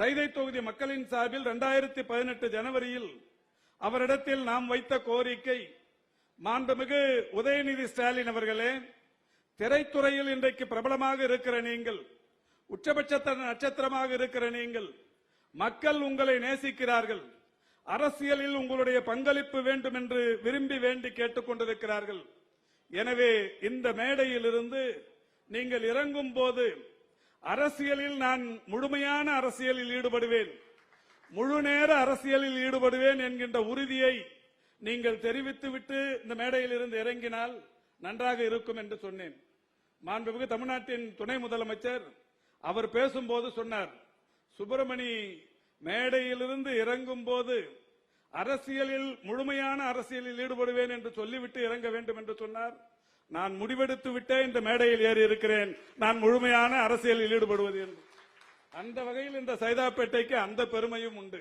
சைதை தொகுதி மக்களின் சார்பில் 2018 பதினெட்டு ஜனவரியில் அவரிடத்தில் நாம் வைத்த கோரிக்கை மாண்புமிகு உதயநிதி ஸ்டாலின் அவர்களே திரைத்துறையில் இன்றைக்கு பிரபலமாக இருக்கிற நீங்கள் உச்சபட்ச நட்சத்திரமாக இருக்கிற நீங்கள் மக்கள் உங்களை நேசிக்கிறார்கள் அரசியலில் உங்களுடைய பங்களிப்பு வேண்டும் என்று விரும்பி வேண்டி கேட்டுக் கொண்டிருக்கிறார்கள். எனவே இந்த மேடையிலிருந்து நீங்கள் இறங்கும் போது அரசியலில் நான் முழுமையான அரசியலில் ஈடுபடுவேன். முழு நேர அரசியலில் ஈடுபடுவேன் என்கின்ற உறுதியை நீங்கள் தெரிவித்துவிட்டு இந்த மேடையில் இருந்து இறங்கினால் நன்றாக இருக்கும் என்று சொன்னேன். மாண்புமிகு தமிழ்நாட்டின் துணை முதலமைச்சர் அவர் பேசும்போது சொன்னார் சுப்பிரமணி மேடையிலிருந்து இறங்கும் போது அரசியலில் முழுமையான அரசியலில் ஈடுபடுவேன் என்று சொல்லிவிட்டு இறங்க வேண்டும் என்று சொன்னார். நான் முடிவெடுத்து விட்டே இந்த மேடையில் ஏறி இருக்கிறேன். நான் முழுமையான அரசியலில் ஈடுபடுவது என்று. அந்த வகையில் இந்த சைதாப்பேட்டைக்கு அந்த பெருமையும் உண்டு.